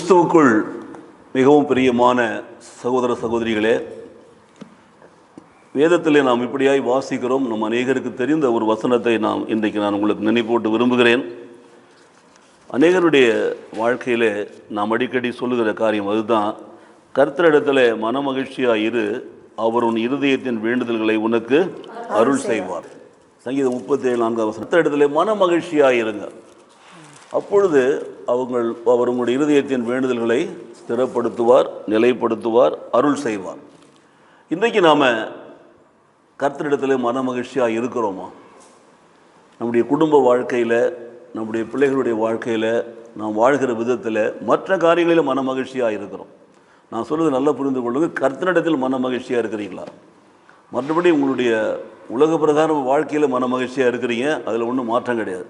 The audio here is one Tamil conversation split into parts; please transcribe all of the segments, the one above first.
கிறிஸ்துவுக்குள் மிகவும் பிரியமான சகோதர சகோதரிகளே வேதத்திலே நாம் இப்படியாய் வாசிக்கிறோம். நம் அநேகருக்கு தெரிந்த ஒரு வசனத்தை நாம் இன்றைக்கு நான் உங்களுக்கு நினைப்போட்டு விரும்புகிறேன். அநேகருடைய வாழ்க்கையிலே நாம் அடிக்கடி சொல்லுகிற காரியம் அதுதான் கர்த்தரிடத்தில் மனமகிழ்ச்சியாக இரு அவர் உன் இருதயத்தின் வேண்டுதல்களை உனக்கு அருள் செய்வார். சங்கீதம் முப்பத்தி ஏழு நான்காவது வசனம். கர்த்தரிடத்திலே மன மகிழ்ச்சியாக இருங்க அப்பொழுது அவங்கள் அவர் உங்களுடைய இருதயத்தின் வேண்டுதல்களை ஸ்திரப்படுத்துவார் நிலைப்படுத்துவார் அருள் செய்வார். இன்றைக்கு நாம் கர்த்தரிடத்தில் மன மகிழ்ச்சியாக இருக்கிறோமா? நம்முடைய குடும்ப வாழ்க்கையில் நம்முடைய பிள்ளைகளுடைய வாழ்க்கையில் நாம் வாழ்கிற விதத்தில் மற்ற காரியங்களிலும் மன மகிழ்ச்சியாக இருக்கிறோம். நான் சொல்வது நல்லா புரிந்து கொள்ளுங்கள் கர்த்தனிடத்தில் மன மகிழ்ச்சியாக இருக்கிறீங்களா மற்றபடி உங்களுடைய உலக பிரகாரம் வாழ்க்கையில் மன மகிழ்ச்சியாக இருக்கிறீங்க. அதில் ஒன்றும் மாற்றம் கிடையாது.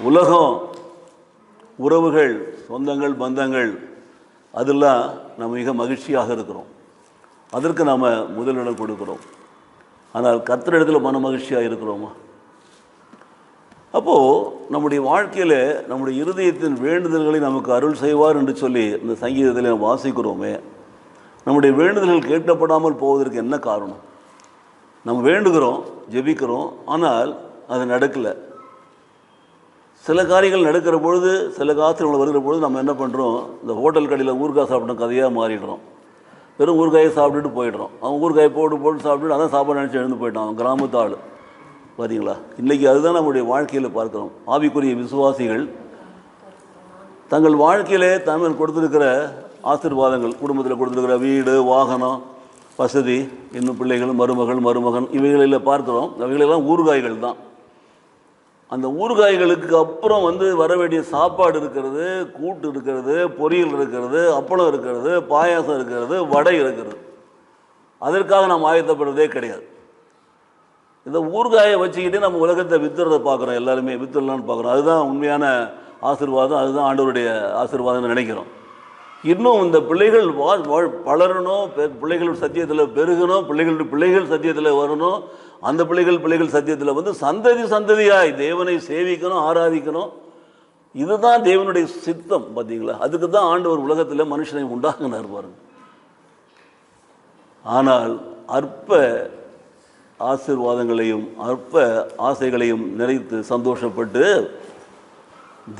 உலகம் உறவுகள் சொந்தங்கள் பந்தங்கள் அதெல்லாம் நம்ம மிக மகிழ்ச்சியாக இருக்கிறோம். அதற்கு நாம் முதலிடம் கொடுக்கிறோம். ஆனால் கர்த்தரிடத்தில் மன மகிழ்ச்சியாக இருக்கிறோமா? அப்போது நம்முடைய வாழ்க்கையில் நம்முடைய இருதயத்தின் வேண்டுதல்களை நமக்கு அருள் செய்வார் என்று சொல்லி இந்த சங்கீதத்தில் நாம் வாசிக்கிறோமே. நம்முடைய வேண்டுதல்கள் கேட்கப்படாமல் போவதற்கு என்ன காரணம்? நம்ம வேண்டுகிறோம் ஜெபிக்கிறோம் ஆனால் அது நடக்கலை. சில காரியங்கள் நடக்கிற பொழுது சில காசுகள் வருகிற பொழுது நம்ம என்ன பண்ணுறோம் இந்த ஹோட்டல் கடையில் ஊறுகாய் சாப்பிட்ட கதையாக மாறிடுறோம். வெறும் ஊறுகாயை சாப்பிட்டுட்டு போயிடுறோம். அவன் ஊறுகாயை போட்டு போட்டு சாப்பிட்டுட்டு அதான் சாப்பாடு நினச்சி எழுந்து போயிட்டான். அவன் கிராமத்து ஆள். பார்த்தீங்களா இன்றைக்கி அதுதான் நம்முடைய வாழ்க்கையில் பார்க்குறோம். ஆவிக்குரிய விசுவாசிகள் தங்கள் வாழ்க்கையிலே தமிழ் கொடுத்துருக்கிற ஆசீர்வாதங்கள் குடும்பத்தில் கொடுத்துருக்கிற வீடு வாகனம் வசதி இன்னும் பிள்ளைகள் மருமகள் மருமகன் இவைகளில் பார்க்குறோம். அவைகளெல்லாம் ஊறுகாய்கள் தான். அந்த ஊறுகாய்களுக்கு அப்புறம் வந்து வர வேண்டிய சாப்பாடு இருக்கிறது கூட்டு இருக்கிறது பொரியல் இருக்கிறது அப்பளம் இருக்கிறது பாயாசம் இருக்கிறது வடை இருக்கிறது. அதற்காக நாம் ஆயத்தப்படுறதே கிடையாது. இந்த ஊறுகாயை வச்சுக்கிட்டே நம்ம உலகத்தை வித்துறதை பார்க்குறோம் எல்லாருமே வித்துடலான்னு பார்க்குறோம். அதுதான் உண்மையான ஆசீர்வாதம் அதுதான் ஆண்டவருடைய ஆசீர்வாதம்னு நினைக்கிறோம். இன்னும் இந்த பிள்ளைகள் வா வாழ் வளரணும் பெ- பிள்ளைகள் சத்தியத்தில் பெருகணும் பிள்ளைகளுடைய பிள்ளைகள் சத்தியத்தில் வரணும். அந்த பிள்ளைகள் பிள்ளைகள் சத்தியத்தில் வந்து சந்ததி சந்ததியாய் தேவனை சேவிக்கணும் ஆராதிக்கணும். இதுதான் தேவனுடைய சித்தம் பார்த்தீங்களா அதுக்கு தான் ஆண்டவர் உலகத்தில் மனுஷனை உண்டாகினார் பாருங்க. ஆனால் அற்ப ஆசீர்வாதங்களையும் அற்ப ஆசைகளையும் நிறைத்து சந்தோஷப்பட்டு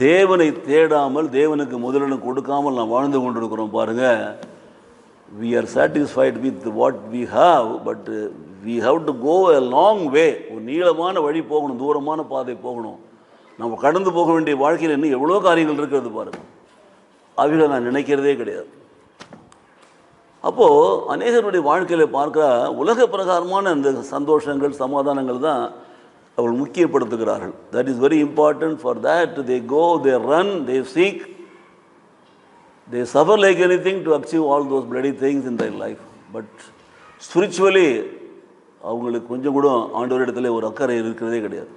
தேவனை தேடாமல் தேவனுக்கு முதலிடம் கொடுக்காமல் நாம் வாழ்ந்து கொண்டிருக்கிறோம் பாருங்கள் we are satisfied with what we have but we have to go a long way ஒரு நீளமான வழி போகணும் தூரமான பாதை போகணும். நம்ம கடந்து போக வேண்டிய வாழ்க்கையில் இன்னும் எவ்வளோ காரியங்கள் இருக்கிறது பாருங்கள் அவைகளை நான் நினைக்கிறதே கிடையாது. அப்போது அநேகருடைய வாழ்க்கையில் பார்க்க உலக பிரகாரமான அந்த சந்தோஷங்கள் சமாதானங்கள் தான் அவர்கள் முக்கியப்படுத்துகிறார்கள். That is very important for that they go they run they seek they suffer like anything to achieve all those bloody things in their life but spiritually அவங்களுக்கு கொஞ்சம் கூட ஆண்டவரிடத்துல ஒரு அக்கறை இருக்கிறதே கிடையாது.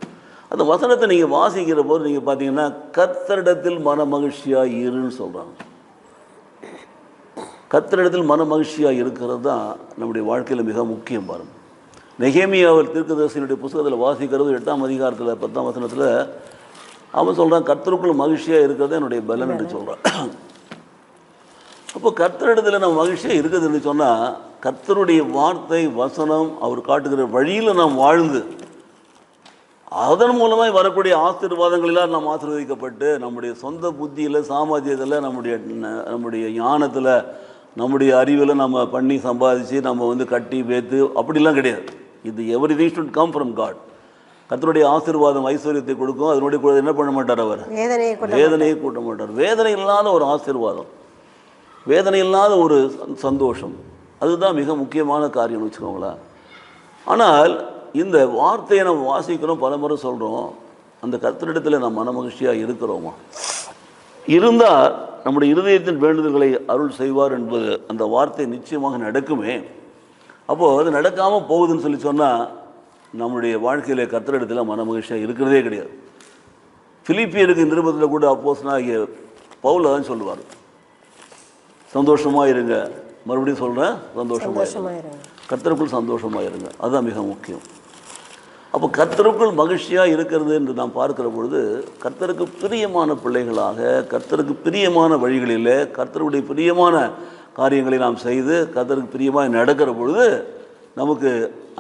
அந்த வசனத்தை நீங்கள் வாசிக்கிற போது நீங்கள் பார்த்தீங்கன்னா கர்த்தரிடத்தில் மன மகிழ்ச்சியாக இருன்னு சொல்கிறாங்க கர்த்தரிடத்தில் மன மகிழ்ச்சியாக இருக்கிறது தான் நம்முடைய வாழ்க்கையில் மிக முக்கியம் பாருங்க. நெகேமியாவில் தீர்க்கதரிசனுடைய புஸ்தகத்தில் வாசிக்கிறது எட்டாம் அதிகாரத்தில் பத்தாம் வசனத்தில் அவன் சொல்கிறான் கர்த்தருக்குள் மகிழ்ச்சியாக இருக்கிறது என்னுடைய பலன் என்று சொல்கிறான் அப்போ கர்த்தரிடத்தில் நம்ம மகிழ்ச்சியாக இருக்குதுன்னு சொன்னால் கர்த்தருடைய வார்த்தை வசனம் அவர் காட்டுகிற வழியில் நாம் வாழ்ந்து அதன் மூலமாக வரக்கூடிய ஆசீர்வாதங்களெல்லாம் நாம் ஆசீர்வதிக்கப்பட்டு நம்முடைய சொந்த புத்தியில் சாமாஜியத்தில் நம்முடைய நம்முடைய ஞானத்தில் நம்முடைய அறிவில் நம்ம பண்ணி சம்பாதிச்சு நம்ம வந்து கட்டி பேத்து அப்படிலாம் கிடையாது. இது everything should come from God கர்த்தருடைய ஆசீர்வாதம் ஐஸ்வர்யத்தை கொடுக்கும். அதனுடைய கூட என்ன பண்ண மாட்டார் அவர்? வேதனையை கூட்ட மாட்டார். வேதனை இல்லாத ஒரு ஆசீர்வாதம். வேதனை இல்லாத ஒரு சந்- சந்தோஷம். அதுதான் மிக முக்கியமான காரியம்னு வச்சுக்கோங்களேன். ஆனால் இந்த வார்த்தையை நம்ம வாசிக்கிறோம் பல முறை சொல்கிறோம் அந்த கர்த்தரிடத்தில் நம்ம மனமகிழ்ச்சியாக இருக்கிறோமா? இருந்தால் நம்முடைய இருதயத்தின் வேண்டுதல்களை அருள் செய்வார் என்பது அந்த வார்த்தை நிச்சயமாக நடக்குமே. அப்போது அது நடக்காமல் போகுதுன்னு சொல்லி சொன்னால் நம்முடைய வாழ்க்கையில் கர்த்தரிடத்தில் மனமகிழ்ச்சியாக இருக்கிறதே கிடையாது. பிலிப்பியருக்கு நிருபத்தில் கூட அப்போஸ்தலனாகிய பவுல தான் சொல்லுவார். சந்தோஷமாக இருங்க மறுபடியும் சொல்கிறேன் சந்தோஷமாக இருங்க கர்த்தருக்குள் சந்தோஷமாக இருங்க அதுதான் மிக முக்கியம். அப்போ கர்த்தருக்குள் மகிழ்ச்சியாக இருக்கிறது என்று நாம் பார்க்கிற பொழுது கர்த்தருக்கு பிரியமான பிள்ளைகளாக கர்த்தருக்கு பிரியமான வழிகளில் கர்த்தருடைய பிரியமான காரியங்களை நாம் செய்து கர்த்தருக்கு பிரியமாக நடக்கிற பொழுது நமக்கு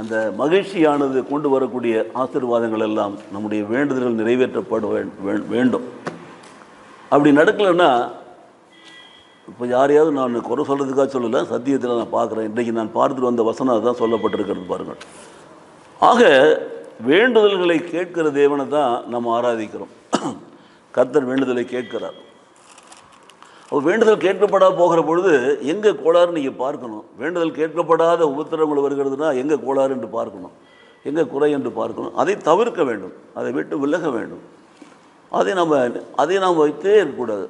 அந்த மகிழ்ச்சியானது கொண்டு வரக்கூடிய ஆசீர்வாதங்கள் எல்லாம் நம்முடைய வேண்டுதல்கள் நிறைவேற்றப்பட வேண்டும். அப்படி நடக்கலைன்னா இப்போ யாரையாவது நான் குறை சொல்கிறதுக்காக சொல்லலை சத்தியத்தில் நான் பார்க்குறேன். இன்றைக்கு நான் பார்த்துட்டு வந்த வசனம் அதுதான் சொல்லப்பட்டிருக்கிறது பாருங்கள். ஆக வேண்டுதல்களை கேட்கிற தேவனை தான் நம்ம ஆராதிக்கிறோம். கர்த்தர் வேண்டுதலை கேட்கிறார். அப்போ வேண்டுதல் கேட்கப்படா போகிற பொழுது எங்கே கோளாறு நீங்கள் பார்க்கணும்? வேண்டுதல் கேட்கப்படாத உபத்திரங்கள் வருகிறதுனா எங்கே கோளாறு என்று பார்க்கணும்? எங்கே குறை என்று பார்க்கணும்? அதை தவிர்க்க வேண்டும். அதை விட்டு விலக வேண்டும். அதை நம்ம அதை நாம் வைத்தே இருக்கக்கூடாது.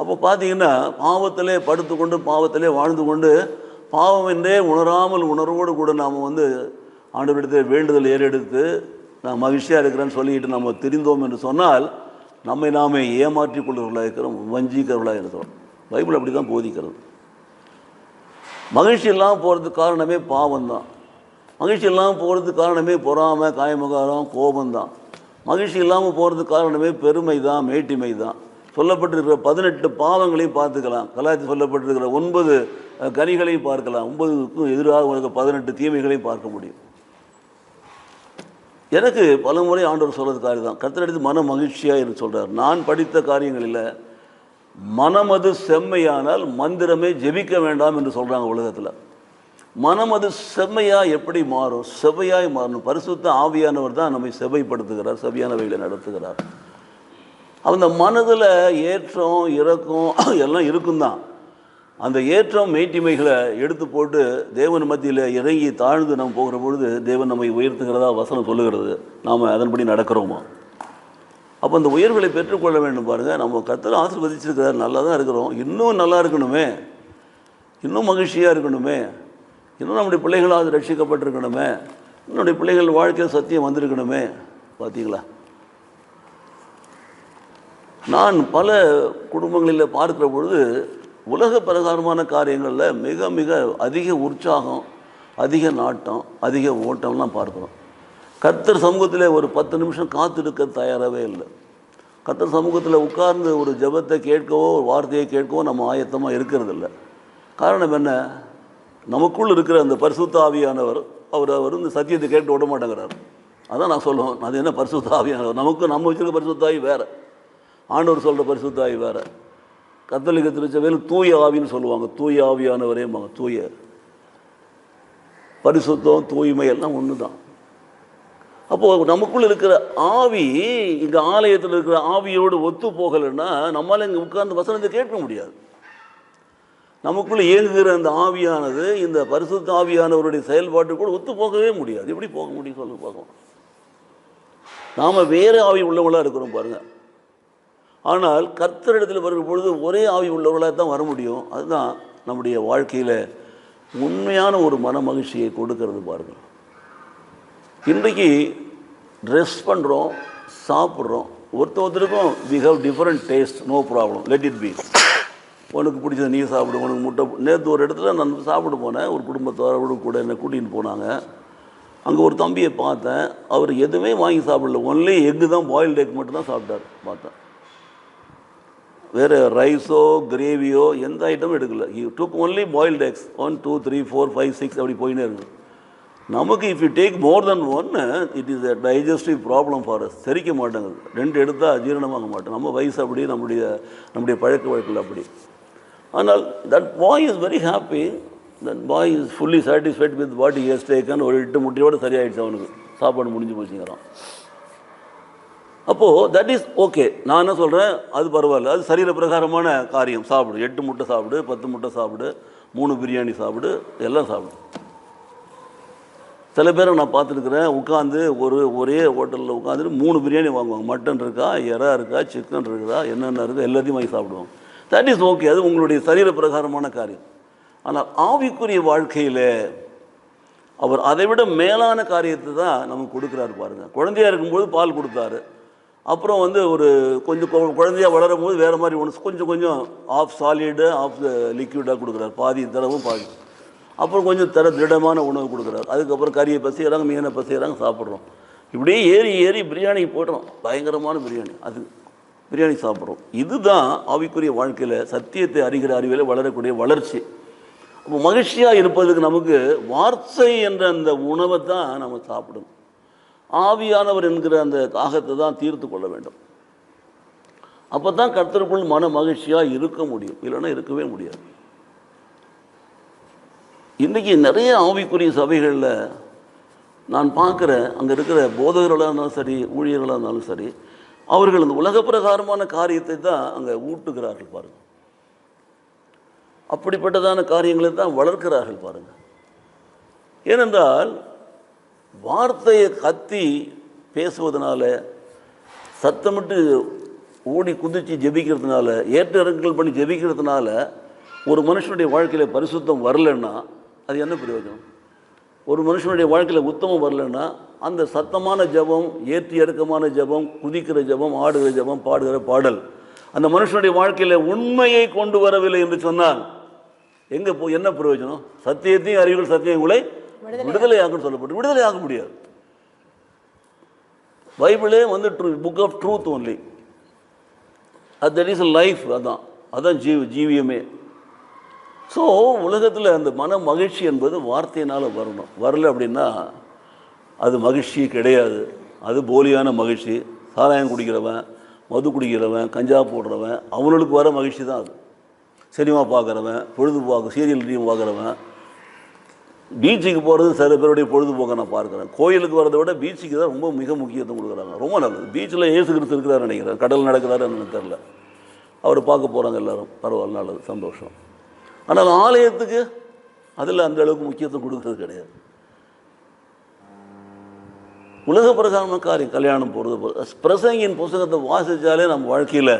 அப்போ பார்த்தீங்கன்னா பாவத்திலே படுத்துக்கொண்டு பாவத்திலே வாழ்ந்து கொண்டு பாவம் என்றே உணராமல் உணர்வோடு கூட நாம் வந்து ஆண்டவரிடத்தை வேண்டுதல் ஏறெடுத்து நான் மகிழ்ச்சியாக இருக்கிறேன்னு சொல்லிக்கிட்டு நம்ம தெரிந்தோம் என்று சொன்னால் நம்மை நாமே ஏமாற்றி கொள்கிறவர்களாக இருக்கிறோம் வஞ்சிக்கிறவர்களாக இருக்கிறோம். பைபிள் அப்படி தான் போதிக்கிறது. மகிழ்ச்சி இல்லாமல் போகிறதுக்கு காரணமே பாவம் தான் மகிழ்ச்சி இல்லாமல் போகிறதுக்கு காரணமே பொறாமை காயமகாரம் கோபம்தான். மகிழ்ச்சி இல்லாமல் போகிறதுக்கு காரணமே பெருமை தான் மேட்டிமை தான் சொல்லப்பட்டிருக்கிற பதினெட்டு பாவங்களையும் பார்த்துக்கலாம். கலாச்சி சொல்லப்பட்டிருக்கிற ஒன்பது கனிகளையும் பார்க்கலாம். ஒன்பதுக்கும் எதிராக உனக்கு பதினெட்டு தீமைகளையும் பார்க்க முடியும். எனக்கு பல முறை ஆண்டவர் சொல்கிறது காரியம் தான். கத்தரெடுத்து மன மகிழ்ச்சியாக என்று சொல்கிறார் நான் படித்த காரியங்களில் மனமது செம்மையானால் மந்திரமே ஜெபிக்க வேண்டாம் என்று சொல்கிறாங்க உலகத்தில். மனமது செம்மையாக எப்படி மாறும்? செவ்வையாய் மாறணும். பரிசுத்த ஆவியானவர் தான் நம்மை செவ்வைப்படுத்துகிறார் செவ்வையானவைகளை நடத்துகிறார். அந்த மனதில் ஏற்றம் இறக்கம் எல்லாம் இருக்கும் தான் அந்த ஏற்றம் மெய்ட்டிமைகளை எடுத்து போட்டு தேவன் மத்தியில் இறங்கி தாழ்ந்து நாம் போகிற பொழுது தேவன் நம்மை உயர்த்துகிறதா வசனம் சொல்லுகிறது. நாம் அதன்படி நடக்கிறோமா? அப்போ அந்த உயர்வுகளை பெற்றுக்கொள்ள வேண்டும் பாருங்கள் நம்ம கத்தர் ஆசிர்வதிச்சிருக்கிறார். நல்லா தான் இருக்கிறோம். இன்னும் நல்லா இருக்கணுமே. இன்னும் மகிழ்ச்சியாக இருக்கணுமே. இன்னும் நம்முடைய பிள்ளைகளாவது ரட்சிக்கப்பட்டிருக்கணுமே. என்னுடைய பிள்ளைகள் வாழ்க்கையில் சத்தியம் வந்திருக்கணுமே. பார்த்தீங்களா நான் பல குடும்பங்களில் பார்க்கிற பொழுது உலக பிரகாரமான காரியங்களில் மிக மிக அதிக உற்சாகம் அதிக நாட்டம் அதிக ஓட்டம்லாம் பார்க்குறோம். கர்த்தர் சமூகத்தில் ஒரு பத்து நிமிஷம் காத்திருக்க தயாராகவே இல்லை. கர்த்தர் சமூகத்தில் உட்கார்ந்து ஒரு ஜெபத்தை கேட்கவோ ஒரு வார்த்தையை கேட்கவோ நம்ம ஆயத்தமாக இருக்கிறதில்ல. காரணம் என்ன? நமக்குள் இருக்கிற அந்த பரிசுத்தாவியானவர் அவர் அவர் இந்த சத்தியத்தை கேட்டு விட மாட்டேங்கிறார். அதான் நான் சொல்லுவேன். அது என்ன பரிசுத்த ஆவியானவர்? நமக்கு நம்ம வச்சுருக்க பரிசுத்தாவி வேறு. ஆண்டவர் சொல்கிற பரிசுத்தாவி வேறு. கத்தோலிக்க திருச்சபையில் தூய ஆவின்னு சொல்லுவாங்க. தூய ஆவியானவரேம்பாங்க தூய. பரிசுத்தம் தூய்மை எல்லாம் ஒன்று தான் அப்போது நமக்குள்ளே இருக்கிற ஆவி இங்கே ஆலயத்தில் இருக்கிற ஆவியோடு ஒத்து போகலைன்னா நம்மளால் இங்கே உட்கார்ந்து வசனத்தை கேட்க முடியாது. நமக்குள்ளே இயங்குகிற அந்த ஆவியானது இந்த பரிசுத்த ஆவியானவருடைய செயல்பாட்டு கூட ஒத்து போகவே முடியாது. எப்படி போக முடியும் சொல்லி பார்க்கலாம். நாம் வேறு ஆவி உள்ளவங்களாக இருக்கிறோம் பாருங்கள் ஆனால் கர்த்தரிடத்தில் வருகிற பொழுது ஒரே ஆவி உள்ளவர்களாக தான் வர முடியும். அதுதான் நம்முடைய வாழ்க்கையில் உண்மையான ஒரு மன மகிழ்ச்சியை கொடுக்கறது பாருங்கள். இன்றைக்கு ட்ரெஸ் பண்ணுறோம் சாப்பிட்றோம். ஒருத்த ஒருத்தருக்கும் we have different taste no problem let it be உனக்கு பிடிச்சது நீ சாப்பிடு உனக்கு முட்டை நேற்று ஒரு இடத்துல நான் சாப்பிட போனேன். ஒரு குடும்பத்தோடு கூட என்னை கூட்டிகிட்டு போனாங்க. அங்கே ஒரு தம்பியை பார்த்தேன். அவர் எதுவுமே வாங்கி சாப்பிடல. ஒன்லி எக்கு தான் பாயில்டு எக் மட்டும் தான் சாப்பிட்டார் பார்த்தேன். வேறு ரைஸோ கிரேவியோ எந்த ஐட்டமும் எடுக்கல. You took only boiled eggs one two three four five six அப்படி போயினே இருக்கு. நமக்கு if you take more then one it is a digestive problem for us செரிக்க மாட்டேங்குது. ரெண்டு எடுத்தால் ஜீரணமாக மாட்டோம் நம்ம வயசு அப்படி நம்முடைய நம்முடைய பழக்க வழக்கில் அப்படி. ஆனால் that boy is very happy that boy is fully satisfied with what is taken ஒரு எட்டு முட்டையோடு சரியாயிடுச்சு அவனுக்கு. சாப்பாடு முடிஞ்சு போச்சுங்கிறான். அப்போது தட் இஸ் ஓகே நான் என்ன சொல்கிறேன் அது பரவாயில்ல. அது சரீர பிரகாரமான காரியம். சாப்பிடு. எட்டு முட்டை சாப்பிடு பத்து முட்டை சாப்பிடு மூணு பிரியாணி சாப்பிடு எல்லாம் சாப்பிடு. சில பேரை நான் பார்த்துருக்குறேன் உட்காந்து ஒரு ஒரே ஹோட்டலில் உட்காந்துட்டு மூணு பிரியாணி வாங்குவாங்க. மட்டன் இருக்கா? எறா இருக்கா? சிக்கன் இருக்குதா என்னென்ன இருக்கா எல்லாத்தையும் வாங்கி சாப்பிடுவாங்க. தட் இஸ் ஓகே அது உங்களுடைய சரீர பிரகாரமான காரியம். ஆனால் ஆவிக்குரிய வாழ்க்கையில் அவர் அதை விட மேலான காரியத்தை தான் நமக்கு கொடுக்குறாரு பாருங்கள் குழந்தையா இருக்கும்போது பால் கொடுத்தாரு. அப்புறம் வந்து ஒரு கொஞ்சம் கொ- குழந்தையா வளரும் போது வேறு மாதிரி ஒன்று கொஞ்சம் கொஞ்சம் ஆஃப் சாலிடு ஆஃப் லிக்யூடாக கொடுக்குறாரு. பாதி தரவும் பாதி. அப்புறம் கொஞ்சம் தர திடமான உணவு கொடுக்குறாரு. அதுக்கப்புறம் கறியை பசிக்கிறாங்க மீனை பசிக்கிறாங்க சாப்பிட்றோம். இப்படியே ஏறி ஏறி பிரியாணி போடுறோம் பயங்கரமான பிரியாணி. அது பிரியாணி சாப்பிட்றோம். இதுதான் ஆவிக்குரிய வாழ்க்கையில் சத்தியத்தை அறிகிற அறிவியல் வளரக்கூடிய வளர்ச்சி. அப்போ மகிழ்ச்சியாக இருப்பதுக்கு நமக்கு வார்த்தை என்ற அந்த உணவை தான் நம்ம சாப்பிடணும். ஆவியானவர் என்கிற அந்த தாகத்தை தான் தீர்த்து கொள்ள வேண்டும். அப்போ தான் கர்த்தருக்குள் மன மகிழ்ச்சியாக இருக்க முடியும். இல்லைன்னா இருக்கவே முடியாது. இன்றைக்கி நிறைய ஆவிக்குரிய சபைகளில் நான் பார்க்குறேன் அங்கே இருக்கிற போதகர்களாக இருந்தாலும் சரி ஊழியர்களாக இருந்தாலும் சரி அவர்கள் அந்த உலக பிரகாரமான காரியத்தை தான் அங்கே ஊட்டுகிறார்கள் பாருங்கள் அப்படிப்பட்டதான காரியங்களை தான் வளர்க்கிறார்கள் பாருங்கள் ஏனென்றால் வார்த்தையை கத்தி பேசுவதனால சத்தமிட்டு ஓடி குதித்து ஜெபிக்கிறதுனால ஏற்ற இறங்குகள் பண்ணி ஜெபிக்கிறதுனால ஒரு மனுஷனுடைய வாழ்க்கையில் பரிசுத்தம் வரலன்னா அது என்ன பிரயோஜனம்? ஒரு மனுஷனுடைய வாழ்க்கையில் உத்தமம் வரலன்னா அந்த சத்தமான ஜெபம் ஏற்றி இறக்கமான ஜெபம் குதிக்கிற ஜெபம் ஆடுகிற ஜெபம் பாடுகிற பாடல் அந்த மனுஷனுடைய வாழ்க்கையில் உண்மையை கொண்டு வரவில்லை என்று சொன்னால் எங்கே போ என்ன பிரயோஜனம்? சத்தியத்தையும் அறிவுகள் சத்தியங்களை விடுதலை விடுதலையாகும் சொல்லப்பட்டு விடுதலை ஆக முடியாது. பைபிளே வந்து true book of truth only அது தட் இஸ் லைஃப் அதான். அதான் ஜீவ ஜீவியமே. ஸோ உலகத்தில் அந்த மன மகிழ்ச்சி என்பது வார்த்தையினால் வரணும். வரல அப்படின்னா அது மகிழ்ச்சி கிடையாது. அது போலியான மகிழ்ச்சி. சாராயம் குடிக்கிறவன் மது குடிக்கிறவன் கஞ்சா போடுறவன் அவனுக்கு வர மகிழ்ச்சி தான் அது. சினிமா பார்க்குறவன் பொழுதுபோக்கு சீரியல் பார்க்குறவன் பீச்சுக்கு போகிறது சில பேருடைய பொழுதுபோக்கை நான் பார்க்குறேன். கோயிலுக்கு வரதை விட பீச்சுக்கு தான் ரொம்ப மிக முக்கியத்துவம் கொடுக்குறாங்க. ரொம்ப நல்லது. பீச்சில் ஏசு கிறிஸ்து இருக்கிறாரு நினைக்கிறேன். கடல் நடக்கிறாரு எனக்கு தெரில அவர் பார்க்க போகிறாங்க எல்லோரும். பரவாயில்ல நல்லது. சந்தோஷம். ஆனால் ஆலயத்துக்கு அதில் அந்த அளவுக்கு முக்கியத்துவம் கொடுக்கறது கிடையாது. உலக பிரகாரமான காரியம் கல்யாணம் போகிறது பிரசங்கின் புஸ்தகத்தை வாசித்தாலே நம்ம வாழ்க்கையில்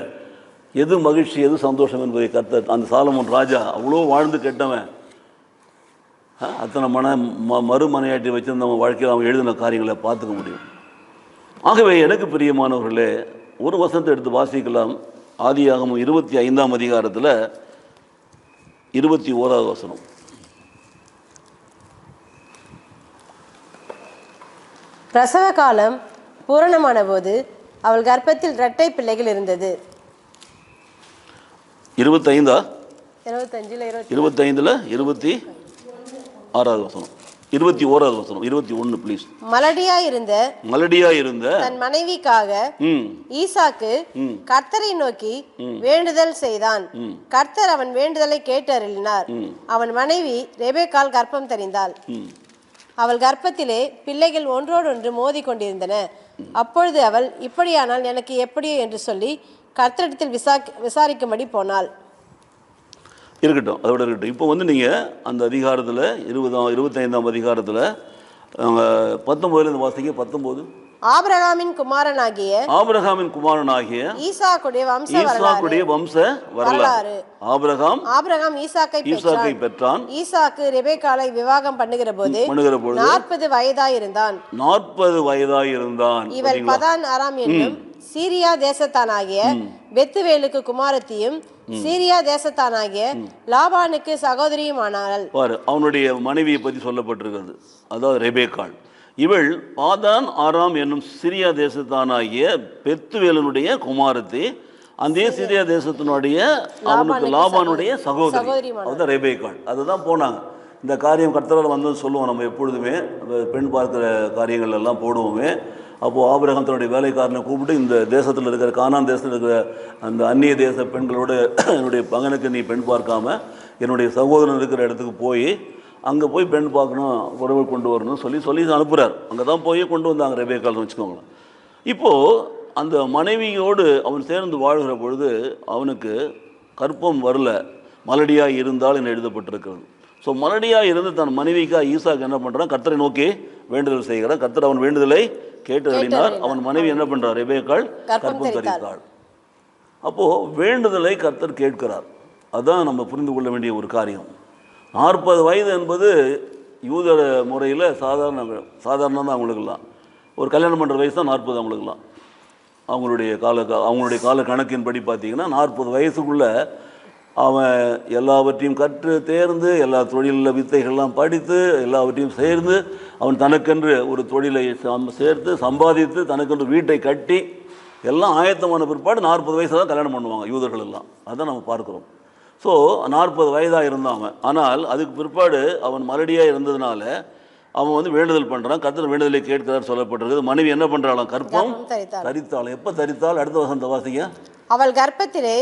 எது மகிழ்ச்சி எது சந்தோஷம் என்பதை கத்த அந்த சாலமன் ராஜா அவ்வளோ வாழ்ந்து கெட்டவன். அத்தனை மன ம மறுமனையாட்டி வச்சு நம்ம வாழ்க்கையில் அவன் எழுதின காரியங்களை பார்த்துக்க முடியும். ஆகவே எனக்கு பிரியமானவர்களே ஒரு வசனத்தை எடுத்து வாசிக்கலாம். ஆதியாகமம் இருபத்தி ஐந்தாம் அதிகாரத்தில் இருபத்தி ஓராவது வசனம். பிரசவ காலம் பூரணமான போது அவள் கர்ப்பத்தில் இரட்டை பிள்ளைகள் இருந்தது. இருபத்தைந்தா? இருபத்தஞ்சில் இருபத்தி இருபத்தைந்தில் இருபத்தி ஆறாவது வசனம். இருபத்தி ஓராவது வசனம். இருபத்தி ஒன்று ப்ளீஸ் மலடியா இருந்த மலடியா இருந்த தன் மனைவிக்காக ஈசாக்கு கர்த்தரை நோக்கி வேண்டுதல் செய்தான். கர்த்தர் அவன் வேண்டுதலை கேட்டருளினார். அவன் மனைவி ரெபேக்கால் கர்ப்பம் தெரிந்தாள். அவள் கர்ப்பத்திலே பிள்ளைகள் ஒன்றோடொன்று மோதி கொண்டிருந்தன அப்பொழுது அவள் இப்படியானால் எனக்கு எப்படி என்று சொல்லி கர்த்தரிடத்தில் விசாரி விசாரிக்கும்படி போனாள். இருக்கட்டும் அதோட இருக்கட்டும். இப்போ வந்து நீங்கள் அந்த அதிகாரத்தில் இருபதாம் இருபத்தைந்தாம் அதிகாரத்தில் பத்தொம்போதுலேருந்து வாசிங்க பத்தொம்போது ஆபிரகாமின் குமாரனாகிய ஆபிரகாமின் குமாரனாகிய ஈசாக்குடைய வம்ச ஈசாக்குடைய வம்ச வரலாறு. ஆபிரகாம் ஆபிரகாம் ஈசாக்கை ஈசாக்கை பெற்றான். ஈசாக்கு ரெபேக்காலை விவாகம் பண்ணுகிற போது பண்ணுகிற பொழுது நாற்பது வயதாயிருந்தான். நாற்பது வயதாய் இருந்தான் இவள் பதான் அராம் என்னும் சீரியா தேசத்தானாகிய பெத்துவேலுக்கு குமாரத்தியும் சீரியா தேசத்தானாகிய லாபானுக்கு சகோதரியுமானாள் பாரு அவனுடைய மனைவியை பற்றி சொல்லப்பட்டிருக்கிறது. அதாவது ரெபேக்காள். இவள் பாதான் ஆறாம் என்னும் சிரியா தேசத்தானாகிய பெத்துவேலனுடைய குமாரத்தி அந்த சிரியா தேசத்தினுடைய அவனுக்கு லாபானுடைய சகோதரி. அதுதான் ரெபேக்காள். அதுதான் போனாங்க. இந்த காரியம் கர்த்தரால் வந்து சொல்லுவோம் நம்ம எப்பொழுதுமே. பெண் பார்க்குற காரியங்கள் எல்லாம் போடுவோமே. அப்போது ஆபிரகம் தன்னுடைய வேலைக்காரனை கூப்பிட்டு இந்த தேசத்தில் இருக்கிற கானான் தேசத்தில் இருக்கிற அந்த அந்நிய தேச பெண்களோடு என்னுடைய மகனுக்கு நீ பெண் பார்க்காம என்னுடைய சகோதரன் இருக்கிற இடத்துக்கு போய் அங்கே போய் பெண் பார்க்கணும் உறவு கொண்டு வரணும்னு சொல்லி சொல்லி அனுப்புகிறார் அங்கே தான் போய் கொண்டு வந்தாங்க ரெபேக்கால்னு வச்சுக்கோங்களேன். இப்போது அந்த மனைவியோடு அவன் சேர்ந்து வாழ்கிற பொழுது அவனுக்கு கற்பம் வரல. மலடியாக இருந்தால் என்று எழுதப்பட்டிருக்கிறது. ஸோ மலடியாக இருந்து தன் மனைவிக்கா ஈசாக்கு என்ன பண்ணுறான் கர்த்தரை நோக்கி வேண்டுதல் செய்கிறான். கர்த்தர் அவன் வேண்டுதலை கேட்டு அறினார் அவன் மனைவி என்ன பண்ணுறார் ரெபேக்காள் கற்பம் தரித்தாள். அப்போது வேண்டுதலை கர்த்தர் கேட்கிறார். அதான் நம்ம புரிந்து கொள்ள வேண்டிய ஒரு காரியம். நாற்பது வயது என்பது யூத முறையில் சாதாரண சாதாரணம் தான் அவங்களுக்கெல்லாம். ஒரு கல்யாணம் பண்ணுற வயசு தான் நாற்பது அவங்களுக்கெல்லாம். அவங்களுடைய கால அவங்களுடைய கால கணக்கின்படி பார்த்தீங்கன்னா நாற்பது வயசுக்குள்ளே அவன் எல்லாவற்றையும் கற்று தேர்ந்து எல்லா தொழிலில் வித்தைகள்லாம் படித்து எல்லாவற்றையும் சேர்ந்து அவன் தனக்கென்று ஒரு தொழிலை சம் சேர்த்து சம்பாதித்து தனக்கென்று வீட்டை கட்டி எல்லாம் ஆயத்தமான பிற்பாடு நாற்பது வயசில் தான் கல்யாணம் பண்ணுவாங்க யூதர்கள் எல்லாம். அதான் நம்ம பார்க்குறோம். ஸோ நாற்பது வயதாக இருந்தான் அவன். ஆனால் அதுக்கு பிற்பாடு அவன் மலடியாக இருந்ததுனால அவன் வந்து வேண்டுதல் பண்ணுறான் கர்த்தர் வேண்டுதலை கேட்கிறார் சொல்லப்பட்டிருக்குது. மனைவி என்ன பண்ணுறாளாம் கற்பம். தரித்தாள். எப்போ தரித்தாள்? அடுத்த வசந்த வாசிங்க. அவள் கர்ப்பத்திலே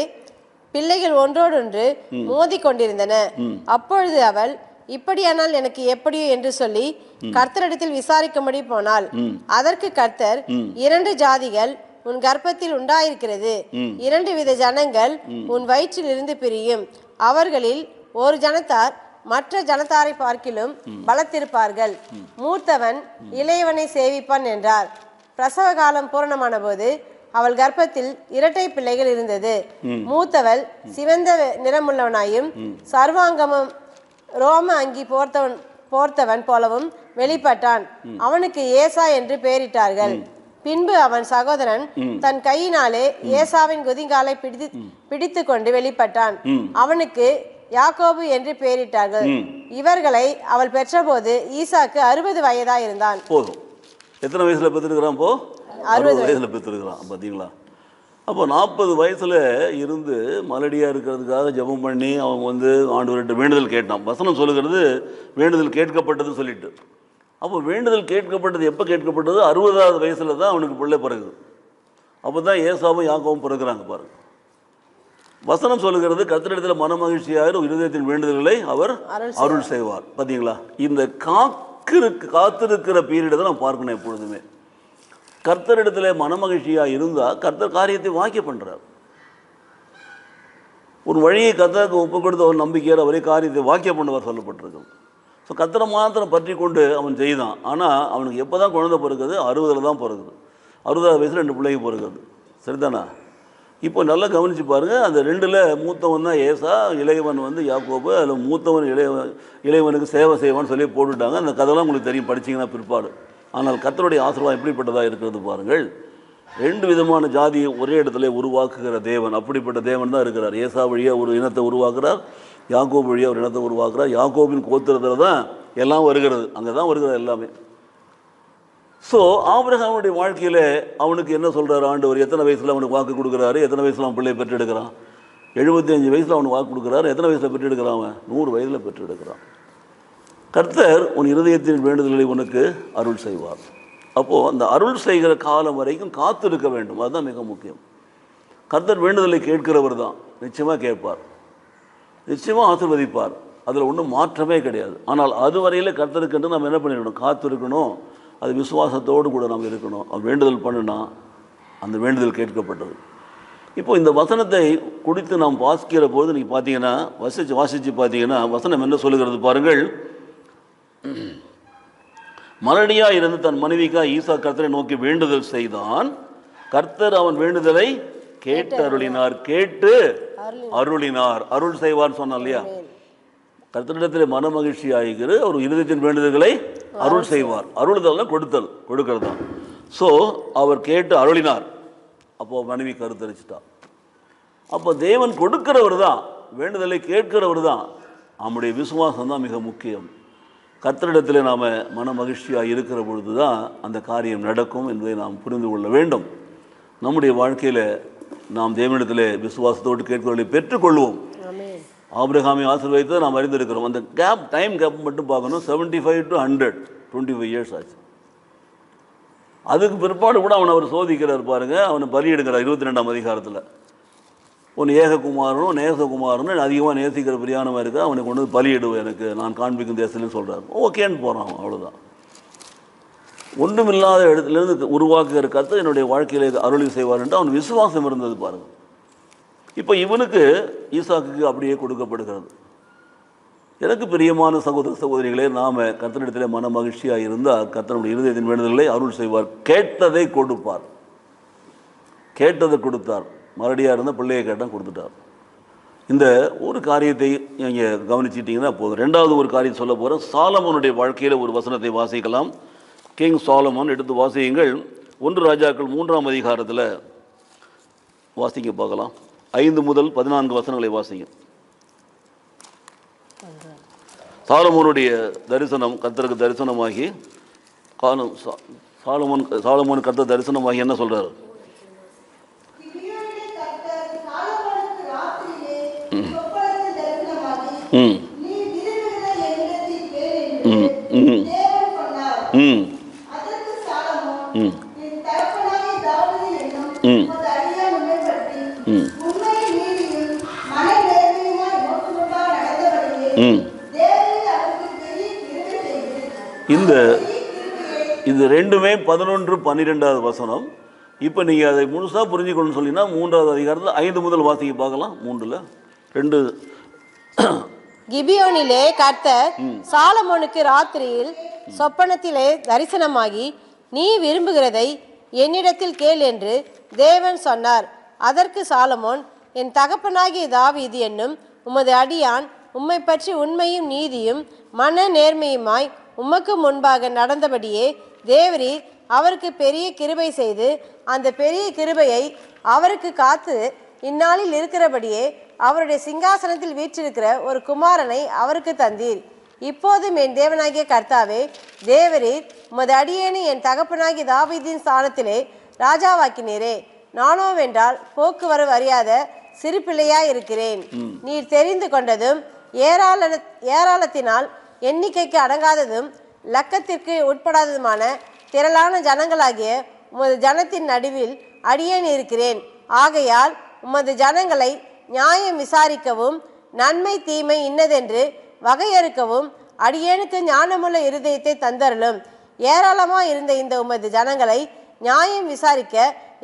பிள்ளைகள் ஒன்றோடொன்று மோதி கொண்டிருந்தன அப்பொழுது அவள் இப்படியானால் எனக்கு எப்படியோ? என்று சொல்லி கர்த்தரிடத்தில் விசாரிக்கும்படி போனாள். அதற்கு கர்த்தர் இரண்டு ஜாதிகள் உன் கர்ப்பத்தில் உண்டாயிருக்கிறது. இரண்டு வித ஜனங்கள் உன் வயிற்றில் இருந்து பிரியும். அவர்களில் ஒரு ஜனத்தார் மற்ற ஜனத்தாரை பார்க்கிலும் பலத்திருப்பார்கள். மூத்தவன் இளையவனை சேவிப்பான் என்றார். பிரசவ காலம் பூரணமான போது அவள் கர்ப்பத்தில் இரட்டை பிள்ளைகள் இருந்தது. மூத்தவள் சிவந்த நிறமுள்ளவனாயும் சர்வாங்கமும் ரோம அங்கி போர்த்தவன் போர்த்தவன் போலவும் வெளிப்பட்டான். அவனுக்கு ஏசா என்று பெயரிட்டார்கள் பின்பு அவன் சகோதரன் தன் கையினாலே ஏசாவின் குதிங்காலை பிடித்து பிடித்து கொண்டு வெளிப்பட்டான். அவனுக்கு யாக்கோபு என்று பெயரிட்டார்கள் இவர்களை அவள் பெற்றபோது ஈசாக்கு அறுபது வயதாயிருந்தான். போதும். எத்தனை வயசில் பெற்றிருக்கிறான் இப்போ அறுபது வயசில் பெற்றிருக்கிறான் பார்த்தீங்களா? அப்போ நாற்பது வயசில் இருந்து மலடியாக இருக்கிறதுக்காக ஜெபம் பண்ணி அவன் வந்து ஆண்டவர்கிட்ட வேண்டுதல் கேட்டான். வசனம் சொல்லுகிறது வேண்டுதல் கேட்கப்பட்டது சொல்லிட்டு. அப்போ வேண்டுதல் கேட்கப்பட்டது எப்போ கேட்கப்பட்டது? அறுபதாவது வயசில் தான் அவனுக்கு பிள்ளை பிறகுது. அப்போ தான் ஏசாவும் யாக்கவும் பிறகுறாங்க பாருங்க. வசனம் சொல்லுகிறது கத்திரிடத்தில் மனமகிழ்ச்சியாக இருதயத்தின் வேண்டுதல்களை அவர் அருள் செய்வார். பார்த்தீங்களா? இந்த காக்கிருக்கு காத்திருக்கிற பீரியடை தான் நான் பார்க்கணும் எப்பொழுதுமே. கர்த்தரிடத்தில் மனமகிழ்ச்சியாக இருந்தால் கர்த்தர் காரியத்தை வாக்கிய பண்ணுறார் ஒரு வழியை கர்த்தருக்கு ஒப்பு கொடுத்த அவர் நம்பிக்கையில் அவரே காரியத்தை வாக்கிய பண்ணுவார் சொல்லப்பட்டிருக்கு ஸோ கர்த்தரை மாத்திரம் பற்றி கொண்டு அவன் செய்தான். ஆனால் அவனுக்கு எப்போ தான் குழந்தை பிறகுது அறுபதில் தான் பிறகுது அறுபதாவது வயசில் ரெண்டு பிள்ளைங்க பிறகுது சரிதானா? இப்போ நல்லா கவனித்து பாருங்கள் அந்த ரெண்டில் மூத்தவன் தான் ஏசா இளையவன் வந்து யாக்கோப்பு அதில் மூத்தவன் இளையவன் இளையவனுக்கு சேவை செய்வான்னு சொல்லி போட்டுட்டாங்க. அந்த கதைலாம் உங்களுக்கு தெரியும் படிச்சிங்கன்னா பிற்பாடு. ஆனால் கத்தருடைய ஆசீர்வாதம் எப்படிப்பட்டதாக இருக்கிறது பாருங்கள். ரெண்டு விதமான ஜாதியை ஒரே இடத்துல உருவாக்குகிற தேவன். அப்படிப்பட்ட தேவன் தான் இருக்கிறார். ஏசா வழியாக ஒரு இனத்தை உருவாக்குறார். யாக்கோபு வழியாக ஒரு இனத்தை உருவாக்குறார். யாக்கோபின் கோத்திரத்தில் தான் எல்லாம் வருகிறது. அங்கே தான் வருகிறது எல்லாமே. ஸோ ஆபிரகாமுடைய வாழ்க்கையில் அவனுக்கு என்ன சொல்கிறார் ஆண்டவர்? எத்தனை வயசில் அவனுக்கு வாக்கு கொடுக்குறாரு? எத்தனை வயசில் அவன் பிள்ளையை பெற்றெடுக்கிறான்? எழுபத்தி அஞ்சு வயசில் அவனுக்கு வாக்கு கொடுக்குறாரு. எத்தனை வயசில் பெற்றெடுக்கிறான் அவன்? நூறு வயதில் பெற்றெடுக்கிறான். கர்த்தர் உன் இருதயத்தின் வேண்டுதல்களை உனக்கு அருள் செய்வார். அப்போது அந்த அருள் செய்கிற காலம் வரைக்கும் காத்திருக்க வேண்டும். அதுதான் மிக முக்கியம். கர்த்தர் வேண்டுதலை கேட்கிறவர் தான். நிச்சயமாக கேட்பார். நிச்சயமாக ஆசிர்வதிப்பார். அதில் ஒன்றும் மாற்றமே கிடையாது. ஆனால் அது வரையில் கர்த்தருக்கென்று நம்ம என்ன பண்ணிடணும் காத்திருக்கணும். அது விசுவாசத்தோடு கூட நம்ம இருக்கணும். அவன் வேண்டுதல் பண்ணுனா அந்த வேண்டுதல் கேட்கப்பட்டது. இப்போ இந்த வசனத்தை குடித்து நாம் வாசிக்கிற போது நீங்கள் பார்த்தீங்கன்னா வசித்து வாசித்து பார்த்தீங்கன்னா வசனம் என்ன சொல்லுகிறது பாருங்கள். மலடியா இருந்து தன் மனைவிக்கா ஈசா கர்த்தரை நோக்கி வேண்டுதல் செய்தான். கர்த்தர் அவன் வேண்டுதலை கேட்டு அருளினார் கேட்டு அருளினார். அருள் செய்வார் சொன்னான் இல்லையா? கர்த்தரிடத்தில் மன மகிழ்ச்சி ஆகிக்கிற ஒரு இருதயத்தின் வேண்டுதல்களை அருள் செய்வார். அருளுதல்னா கொடுத்தல் கொடுக்கறது தான் ஸோ அவர் கேட்டு அருளினார். அப்போ மனைவி கருத்தரிச்சிட்டா. அப்போ தேவன் கொடுக்கிறவர் தான் வேண்டுதலை கேட்கிறவர் தான் நம்முடைய விசுவாசம் தான் மிக முக்கியம். கர்த்தரிடத்தில் நாம் மன மகிழ்ச்சியாக இருக்கிற பொழுது தான் அந்த காரியம் நடக்கும் என்பதை நாம் புரிந்து கொள்ள வேண்டும். நம்முடைய வாழ்க்கையில் நாம் தேவனிடத்தில் விசுவாசத்தோடு கேட்கிறவர்களை பெற்றுக்கொள்வோம். ஆபிரகாமை ஆசீர்வதித்து நாம் அறிந்திருக்கிறோம். அந்த கேப் டைம் கேப் மட்டும் பார்க்கணும். 75 five to hundred twenty five years ஆச்சு. அதுக்கு பிற்பாடு கூட அவனை அவர் சோதிக்கிறார் பாருங்க. அவனை பலி எடுக்கிறார் இருபத்தி ரெண்டாம் அதிகாரத்தில். உன் ஏககுமாரனும் நேசகுமாரனும் அதிகமாக நேசிக்கிற பிரியாணமாக இருக்க அவனை கொண்டு வந்து பலியிடுவேன் எனக்கு நான் காண்பிக்கும் தேசம்னு சொல்கிறார் ஓகேன்னு போகிறான் அவ்வளோதான் ஒன்றுமில்லாத இடத்துலேருந்து உருவாக்குகிற கருத்தை என்னுடைய வாழ்க்கையில் அருளி செய்வார் என்று அவன் விசுவாசம் இருந்தது பாருங்கள் இப்போ இவனுக்கு ஈசாக்குக்கு அப்படியே கொடுக்கப்படுகிறது. எனக்கு பிரியமான சகோதர சகோதரிகளே நாம் கர்த்தனிடத்தில் மன மகிழ்ச்சியாக இருந்தால் கத்தனுடைய இருதயத்தின் வேண்டுதல்களை அருள் செய்வார். கேட்டதை கொடுப்பார். கேட்டதை கொடுத்தார். மறுபடியாக இருந்தால் பிள்ளையை கேட்டால் கொடுத்துட்டார். இந்த ஒரு காரியத்தை நீங்கள் கவனிச்சிட்டிங்கன்னா போதும். ரெண்டாவது ஒரு காரியம் சொல்ல போகிறேன் சாலமோனுடைய வாழ்க்கையில் ஒரு வசனத்தை வாசிக்கலாம். கிங் சாலமோன் எடுத்து வாசியுங்கள். ஒன்று ராஜாக்கள் மூன்றாம் அதிகாரத்தில் வாசிக்க பார்க்கலாம். ஐந்து முதல் பதினான்கு வசனங்களை வாசிங்க. சாலமோனுடைய தரிசனம் கர்த்தருக்கு தரிசனமாகி காலம் சா- சாலமோன் சாலமோன் கத்த தரிசனமாகி என்ன சொல்கிறார் கிபியோனிலே கர்த்தர் சாலொமோனுக்கு ராத்திரியிலே சொப்பனத்தில் தரிசனமாகி, ம். ம் ம். ம். ம். ம். ம். ம். இந்த இது ரெண்டுமே பதினொன்று பன்னிரெண்டாவது வசனம். இப்போ நீங்கள் அதை முழுசாக புரிஞ்சுக்கணும்னு சொல்லினா மூன்றாவது அதிகாரத்தில் ஐந்து முதல் வாசிக்க பார்க்கலாம். மூன்றில். ரெண்டு. கிபியோனிலே கர்த்தர் சாலமோனுக்கு ராத்திரியில் சொப்பனத்திலே தரிசனமாகி நீ விரும்புகிறதை என்னிடத்தில் கேள் என்று தேவன் சொன்னார். அதற்கு சாலமோன் என் தகப்பனாகிய தாவீது என்னும் உமது அடியான் உம்மை பற்றி உண்மையும் நீதியும் மன நேர்மையுமாய் உமக்கு முன்பாக நடந்தபடியே தேவரீர் அவருக்கு பெரிய கிருபை செய்து அந்த பெரிய கிருபையை அவருக்கு காத்து இந்நாளில் இருக்கிறபடியே அவருடைய சிங்காசனத்தில் வீற்றிருக்கிற ஒரு குமாரனை அவருக்கு தந்தீர். இப்போதும் என் தேவனாகிய கர்த்தாவே தேவரீர் உமது அடியேனை என் தகப்பனாகிய தாவீதின் ஸ்தானத்திலே ராஜாவாக்கினீரே. நானோவென்றால் போக்குவரவு அறியாத சிறு இருக்கிறேன் நீர் தெரிந்து கொண்டதும் ஏராள ஏராளத்தினால் எண்ணிக்கைக்கு அடங்காததும் லக்கத்திற்கு உட்படாததுமான திரளான ஜனங்களாகிய உமது ஜனத்தின் நடுவில் அடியேன் இருக்கிறேன். ஆகையால் உமது ஜனங்களை நியாயம் விசாரிக்கவும் நன்மை தீமை இன்னதென்று வகையறுக்கவும் அடியேனுக்கு ஞானமுள்ள இருதயத்தை தந்தருளும். ஏராளமா இருந்த இந்த உமது ஜனங்களை நியாயம் விசாரிக்க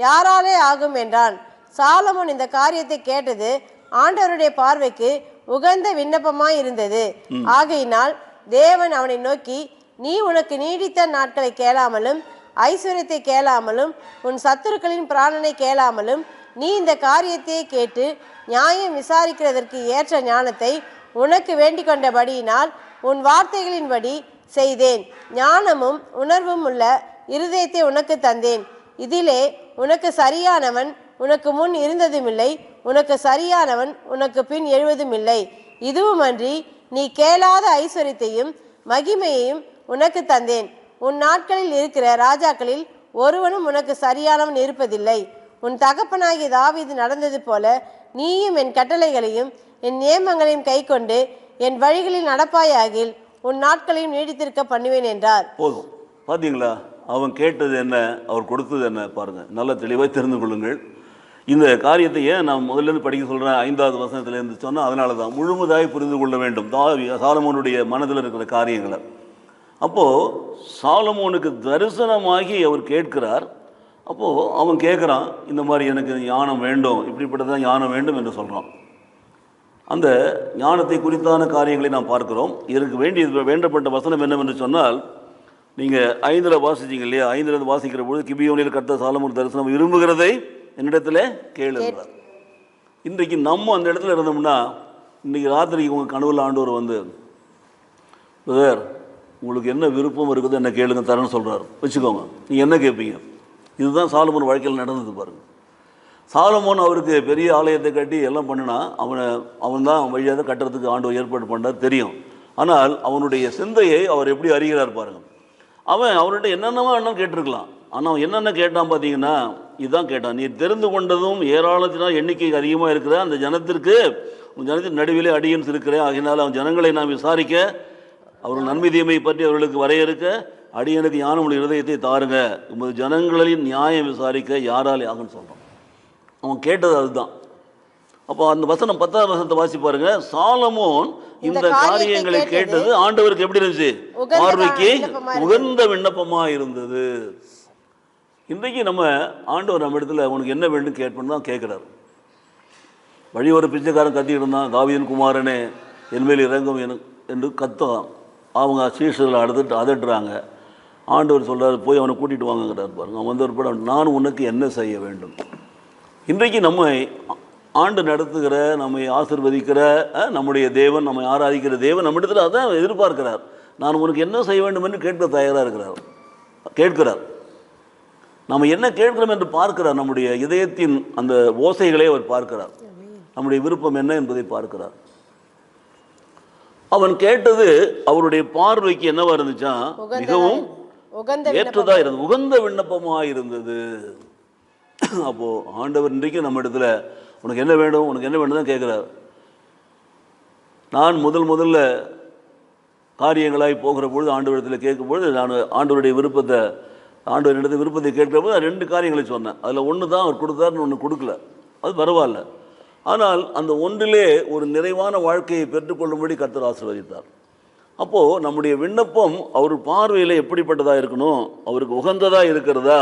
யாராலே ஆகும் என்றான். சாலமோன் இந்த காரியத்தை கேட்டது ஆண்டவருடைய பார்வைக்கு உகந்த விண்ணப்பமாய் இருந்தது. ஆகையினால் தேவன் அவனை நோக்கி நீ உனக்கு நீடித்த நாட்களை கேளாமலும் ஐஸ்வர்யத்தை கேளாமலும் உன் சத்துருக்களின் பிராணனை கேளாமலும் நீ இந்த காரியத்தையே கேட்டு நியாயம் விசாரிக்கிறதற்கு ஏற்ற ஞானத்தை உனக்கு வேண்டிக் கொண்டபடியினால் உன் வார்த்தைகளின்படி செய்தேன். ஞானமும் உணர்வும் உள்ள இருதயத்தை உனக்கு தந்தேன். இதிலே உனக்கு சரியானவன் உனக்கு முன் இருந்ததுமில்லை உனக்கு சரியானவன் உனக்கு பின் எழுவதுமில்லை. இதுவுமன்றி நீ கேளாத ஐஸ்வர்யத்தையும் மகிமையையும் உனக்கு தந்தேன். உன் நாட்களில் இருக்கிற ராஜாக்களில் ஒருவனும் உனக்கு சரியானவன் இருப்பதில்லை. உன் தகப்பனாகிய தாவீது நடந்தது போல நீயும் என் கட்டளைகளையும் என் நியமங்களையும் கைக்கொண்டு என் வழிகளில் நடப்பாயாகில் உன் நாட்களையும் நீடித்திருக்க பண்ணுவேன் என்றார். போதும். பார்த்தீங்களா அவன் கேட்டது என்ன அவர் கொடுத்தது என்ன பாருங்கள் நல்ல தெளிவாக தெரிந்து கொள்ளுங்கள். இந்த காரியத்தை ஏன் நான் முதல்லேருந்து படிக்க சொல்கிறேன் ஐந்தாவது வசனத்திலேருந்து சொன்னால் அதனால தான் முழுமுதாய் புரிந்து கொள்ள வேண்டும். தாவி சாலமோனுடைய மனதில் இருக்கிற காரியங்களை. அப்போது சாலமோனுக்கு தரிசனமாகி அவர் கேட்கிறார் அப்போது அவன் கேட்குறான் இந்த மாதிரி எனக்கு ஞானம் வேண்டும் இப்படிப்பட்டதான் ஞானம் வேண்டும் என்று சொல்கிறான் அந்த ஞானத்தை குறித்தான காரியங்களை நாம் பார்க்கிறோம். இதற்கு வேண்டிய வேண்டப்பட்ட வசனம் என்னவென்று சொன்னால் நீங்கள் ஐந்தில் வாசிச்சீங்க இல்லையா? ஐந்தில் வாசிக்கிற பொழுது கிபியோனில் கட்ட சாலமூர் தரிசனம் விரும்புகிறதை என்னிடத்தில் கேளுங்கிறார் இன்றைக்கு நம்ம அந்த இடத்துல இருந்தோம்னா இன்றைக்கி ராத்திரிக்கு உங்கள் கனவுல ஆண்டவர் வந்து பிரதர் உங்களுக்கு என்ன விருப்பம் இருக்குதோ என்ன கேளுங்க தரேன்னு சொல்கிறார் வச்சுக்கோங்க. நீங்கள் என்ன கேட்பீங்க இதுதான் சாலமோன் வாழ்க்கையில் நடந்தது பாருங்கள் சாலமோன் அவருக்கு பெரிய ஆலயத்தை கட்டி எல்லாம் பண்ணினா அவனை அவன் தான் வழியாக கட்டுறதுக்கு ஆண்டு ஏற்பாடு பண்ணார் தெரியும். ஆனால் அவனுடைய சிந்தையை அவர் எப்படி அறிகிறார் பாருங்க. அவன் அவர்கிட்ட என்னென்னவோ எண்ணம் கேட்டிருக்கலாம். ஆனால் அவன் என்னென்ன கேட்டான் பார்த்தீங்கன்னா இதுதான் கேட்டான். நீ தெரிந்து கொண்டதும் ஏராளத்தினால் எண்ணிக்கை அதிகமாக இருக்கிற அந்த ஜனத்திற்கு உன் ஜனத்தின் நடுவிலே அடியன்ஸ் இருக்கிறேன் ஆகினால் அவன் ஜனங்களை நான் விசாரிக்க அவர் நன்மை தீமை பற்றி அவர்களுக்கு வரையறுக்க அடியனுக்கு ஞானமுடைய இருதயத்தை தாருங்க. உமது ஜனங்களின் நியாயம் விசாரிக்க யாராலே ஆகும்னு சொல்கிறான் அவன் கேட்டது அதுதான். அப்போ அந்த வசனம் பத்தாவது வசனத்தை வாசி பாருங்க. சாலமோன் இந்த காரியங்களை கேட்டது ஆண்டவருக்கு எப்படி இருந்துச்சு? பார்வைக்கு. உகந்த விண்ணப்பமா இருந்தது. இன்றைக்கு நம்ம ஆண்டவர் நம்ம இடத்துல உனக்கு என்ன வேண்டும் கேட்போம்னு தான் கேட்குறாரு. வழி ஒரு பிச்சைக்காரன் கத்திக்கிட்டு இருந்தான். தாவீதின் குமாரனே என்மேல் இறங்கும் என என்று கத்தம். அவங்க சீஷர்களை அடுத்துட்டு அதட்டுறாங்க. ஆண்டவர் சொல்றாரு போய் அவனை கூட்டிட்டு வாங்கங்கிறார் பாருங்க. அவன் வந்து ஒரு படம் நான் உனக்கு என்ன செய்ய வேண்டும்? இன்றைக்கு நம்மை ஆண்டு நடத்துகிற நம்மை ஆசிர்வதிக்கிற நம்முடைய தேவன் நம்மை ஆராதிக்கிற தேவன் நம்மிடத்தில் அதான் எதிர்பார்க்கிறார். நான் உனக்கு என்ன செய்ய வேண்டும்? என்று கேட்க தயாராக இருக்கிறார். கேட்கிறார். நாம் என்ன கேட்கிறோம் என்று பார்க்கிறார். நம்முடைய இதயத்தின் அந்த ஓசைகளை அவர் பார்க்கிறார். நம்முடைய விருப்பம் என்ன என்பதை பார்க்கிறார். அவன் கேட்டது அவருடைய பார்வைக்கு என்னவா இருந்துச்சா? மிகவும் ஏற்றதா இருந்தது. உகந்த விண்ணப்பமா இருந்தது. அப்போ ஆண்டவர் இன்றைக்கு நம்ம இடத்துல உனக்கு என்ன வேணும் உனக்கு என்ன வேணும் தான் கேட்குறாரு. நான் முதல் முதல்ல காரியங்களாய் போகிற பொழுது ஆண்டவரிடத்தில் கேட்கும்பொழுது நான் ஆண்டவருடைய விருப்பத்தை ஆண்டவரிடத்தில் விருப்பத்தை கேட்கிற போது நான் ரெண்டு காரியங்களை சொன்னேன். அதில் ஒன்று தான் அவர் கொடுத்தாருன்னு ஒன்று கொடுக்கல. அது பரவாயில்ல. ஆனால் அந்த ஒன்றிலே ஒரு நிறைவான வாழ்க்கையை பெற்றுக்கொள்ளும்படி கர்த்தர் ஆசீர்வதித்தார். அப்போது நம்முடைய விண்ணப்பம் அவர் பார்வையில் எப்படிப்பட்டதாக இருக்கணும்? அவருக்கு உகந்ததாக இருக்கிறதா?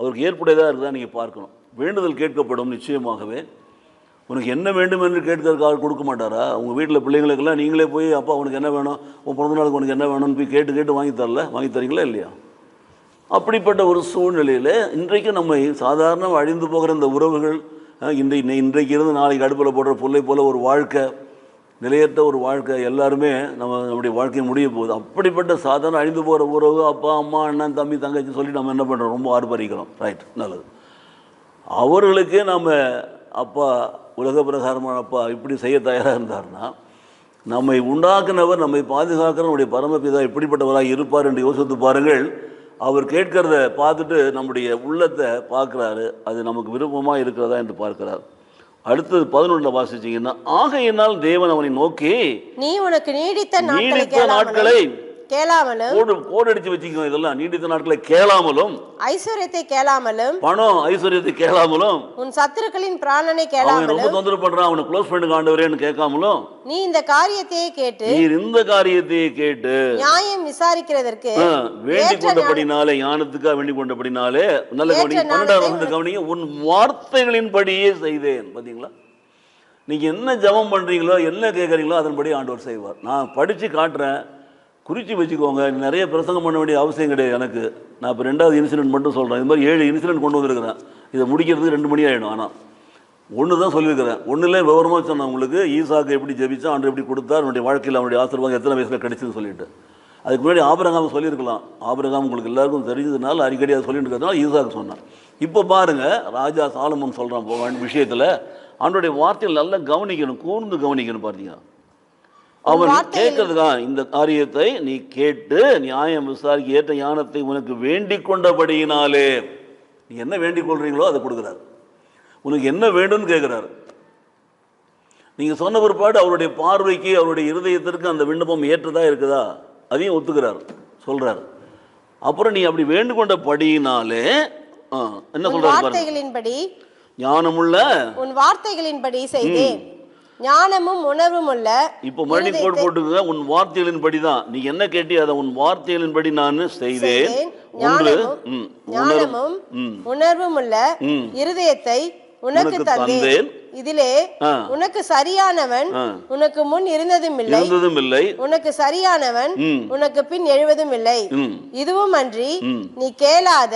அவருக்கு ஏற்புடையதாக இருக்குதா நீங்கள் பார்க்கணும். வேண்டுதல் கேட்கப்படும் நிச்சயமாகவே. உனக்கு என்ன வேண்டும் என்று கேட்கறதுக்காக கொடுக்க மாட்டாரா? உங்கள் வீட்டில் பிள்ளைங்களுக்கெல்லாம் நீங்களே போய் அப்பா உனக்கு என்ன வேணும்? உன் பிறந்த நாளுக்கு உனக்கு என்ன வேணும்னு போய் கேட்டு கேட்டு வாங்கி தரல? வாங்கி தரீங்களா இல்லையா? அப்படிப்பட்ட ஒரு சூழ்நிலையில் இன்றைக்கு நம்மை சாதாரண அழிந்து போகிற இந்த உறவுகள் அஹ், இன்றை இன்றைக்கு இருந்து நாளைக்கு அடுப்பில் போடுற புல்லை போல் ஒரு வாழ்க்கை நிலையற்ற ஒரு வாழ்க்கை எல்லாருமே நம்ம நம்முடைய வாழ்க்கை முடிய போகுது. அப்படிப்பட்ட சாதாரண அழிந்து போகிற உறவு அப்பா அம்மா அண்ணன் தம்பி தங்கச்சி சொல்லி நம்ம என்ன பண்ணுறோம் ரொம்ப ஆர்ப்பரிக்கிறோம். ரைட் நல்லது. அவர்களுக்கே நாம் அப்பா உலக பிரகாரமான அப்பா இப்படி செய்ய தயாராக இருந்தார்னா நம்மை உண்டாக்குனவர் நம்மை பாதுகாக்கிற நம்முடைய பரமபிதா எப்படிப்பட்டவராக இருப்பார் என்று யோசித்து பாருங்கள். அவர் கேட்கிறத பார்த்துட்டு நம்முடைய உள்ளத்தை பார்க்குறாரு. அது நமக்கு விருப்பமாக இருக்கிறதா என்று பார்க்கிறார். அடுத்தது பதினொன்றில் வாசிச்சீங்கன்னா ஆகையினால் தேவன் அவனை நோக்கி நீ உனக்கு நீடித்த நீடித்த நாட்களை கேளாமலும் கோடு கோடு அடிச்சு வச்சுக்கோ இதெல்லாம். நீடித்த நாட்களை கேளாமலும் ஐஸ்வர்யத்தை கேளாமலும் பணம் ஐஸ்வர்யத்தை கேளாமலும் உன் சத்துருக்களின் பிராணனை கேளாமலும் ரொம்ப தொந்தரவு பண்றான் அவனை க்ளோஸ் ஃப்ரெண்டுக்கு ஆண்டவரேன்னு கேட்காமலும் நீ இந்த காரியத்தையே கேட்டு நீர் இந்த காரியத்தை கேட்டு நியாயம் விசாரிக்கிறதற்கு வேண்டிக் கொண்டபடினாலே ஞானத்துக்காக வேண்டிக் கொண்டபடினாலே நல்ல கவனிங்க பன்னெண்டாவது வந்து கவனிங்க உன் வார்த்தைகளின்படியே செய்தேன் பாத்தீங்களா? நீங்க என்ன ஜெபம் பண்றீங்களோ என்ன கேட்குறீங்களோ அதன்படி ஆண்டவர் செய்வார். நான் படிச்சு காட்டுறேன் குறித்து வச்சுக்கோங்க. நிறைய பிரசங்கம் பண்ண வேண்டிய அவசியம் கிடையாது எனக்கு. நான் இப்போ ரெண்டாவது இன்சிடென்ட் மட்டும் சொல்கிறேன் இது மாதிரி ஏழு இன்சிடென்ட் கொண்டு வந்திருக்கிறேன். இதை முடிக்கிறதுக்கு ரெண்டு மணி ஆகிடும் ஆனால் ஒன்று தான் சொல்லியிருக்கிறேன். ஒன்றுல விவரமாக சொன்னேன் உங்களுக்கு. ஈசாக்கு எப்படி ஜெபிச்சா ஆண்டு எப்படி கொடுத்தா அவனுடைய வாழ்க்கையில் அவனுடைய ஆசீர்வாதம் எத்தனை வயசில் கிடைச்சதுன்னு சொல்லிட்டு. அதுக்கு முன்னாடி ஆபரகாம் சொல்லியிருக்கலாம். ஆபரகாம் உங்களுக்கு எல்லாருக்கும் தெரிஞ்சதுனால அடிக்கடி அதை சொல்லிட்டு இருக்கிறதுனால ஈசாக்கு சொன்னேன். இப்போ பாருங்க ராஜா சாலமன் சொல்கிறான் போக விஷயத்தில். அவனுடைய வார்த்தையில் நல்லா கவனிக்கணும். கூர்ந்து கவனிக்கணும் பார்த்தீங்கன்னா அவன் கேட்கறதுக்கா இந்த காரியத்தை நீ கேட்டு நியாயம் விசாரிக்க ஏற்ற ஞானத்தை உனக்கு வேண்டிக் கொண்டபடியினாலே நீ என்ன வேண்டிக் கொள்றீங்களோ அதை கொடுக்குறாரு. உனக்கு என்ன வேண்டும்னு கேட்குறாரு. நீங்கள் சொன்ன பிற்பாடு அவருடைய பார்வைக்கு அவருடைய இருதயத்திற்கு அந்த விண்ணப்பம் ஏற்றதா இருக்குதா? அதையும் ஒத்துக்கிறார். சொல்றாரு. அப்புறம் நீ அப்படி வேண்டு கொண்ட படியினாலே என்ன வார்த்தைகளின்படி ஞானமுள்ள உன் வார்த்தைகளின்படி செய்தேன். ஞானமும் உணர்வும் உள்ள இப்போ மறுபடியும் கோட் போட்டுங்க உன் வார்த்தைகளின்படி தான் நீ என்ன கேட்டி அதை உன் வார்த்தைகளின்படி நான் செய்தேன். ஞானமும். உணர்வும். உள்ள. இருதயத்தை உனக்கு தந்தேன். இதிலே. உனக்கு சரியானவன். உனக்கு முன் இருந்ததும் இல்லை இருந்ததும் இல்லை உனக்கு சரியானவன். உனக்கு பின் எழுவதும் இல்லை. இதுவும் அன்றி. நீ கேளாத.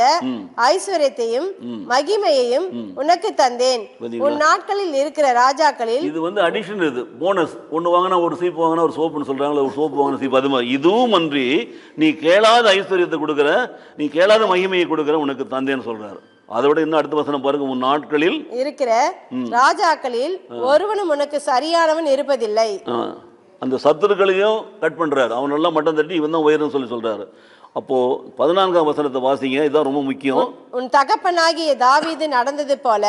ஐஸ்வர்யத்தையும் மகிமையையும் உனக்கு தந்தேன்? உன் நாட்களில் இருக்கிற ராஜாக்களில் இது வந்து அடிஷன் இது போனஸ் ஒன்று வாங்கினா ஒரு சீப்பு வாங்கினா ஒரு சோப்புன்னு சொல்கிறாங்களா ஒரு சோப்பு வாங்கின சீப்பு அது மாதிரி இதுவும் அன்றி நீ கேளாத ஐஸ்வர்யத்தை கொடுக்குற நீ கேளாத மகிமையை கொடுக்குற உனக்கு தந்தேன்னு சொல்றாரு அதை விட இன்னும் அடுத்த வசனம் பாருங்க உன் நாட்களில் இருக்கிற ராஜாக்களில் ஒருவனும் உனக்கு சரியானவன் இருப்பதில்லை. அந்த சத்துருக்களையும் கட் பண்றாரு. அவன் எல்லாம் மட்டம் தட்டி இவன் தான் உயர்னு சொல்லி சொல்றாரு. அப்போ பதினான்காம் வசனத்தை வாசிங்க இதுதான் ரொம்ப முக்கியம். உன் தகப்பனாகிய தாவீது நடந்தது போல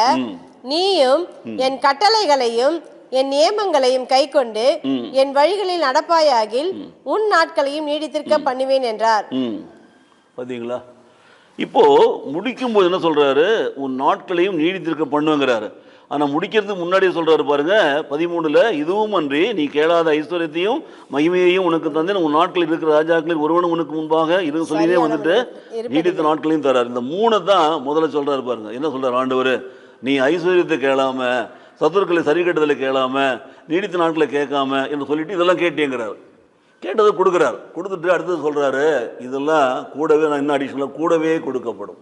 நீயும் என் கட்டளைகளையும் என் நியமங்களையும் கைக்கொண்டு என் வழிகளில் நடப்பாயாகில் உன் நாட்களையும் நீடித்திருக்க பண்ணுவேன் என்றார். ம். இப்போ முடிக்கும்போது என்ன சொல்றாரு? உன் நாட்களையும் நீடித்திருக்க பண்ணுங்கிறாரு. ஆனா முடிக்கிறதுக்கு முன்னாடியே சொல்றாரு பாருங்க பதிமூணுல இதுவும் அன்றி நீ கேளாத ஐஸ்வர்யத்தையும் மகிமையையும் உனக்கு தந்தேன். உன் நாட்களில் இருக்கிற ராஜாக்களில் ஒருவனும் உனக்கு முன்பாக இது சொல்லியே வந்துட்டு நீடித்த நாட்களையும் தரார். இந்த மூணை தான் முதல்ல சொல்றாரு பாருங்க. என்ன சொல்றாரு ஆண்டவர்? நீ ஐஸ்வர்யத்தை கேளாம சத்துருக்களை சரி கட்டுதலை கேளாம நீடித்த நாட்களை கேட்காம என்று சொல்லிட்டு இதெல்லாம் கேட்டேங்கிறார். கேட்டதை கொடுக்குறாரு. கொடுத்துட்டு அடுத்தது சொல்கிறாரு இதெல்லாம் கூடவே நான் இன்னும் அடிஷனலாக கூடவே கொடுக்கப்படும்.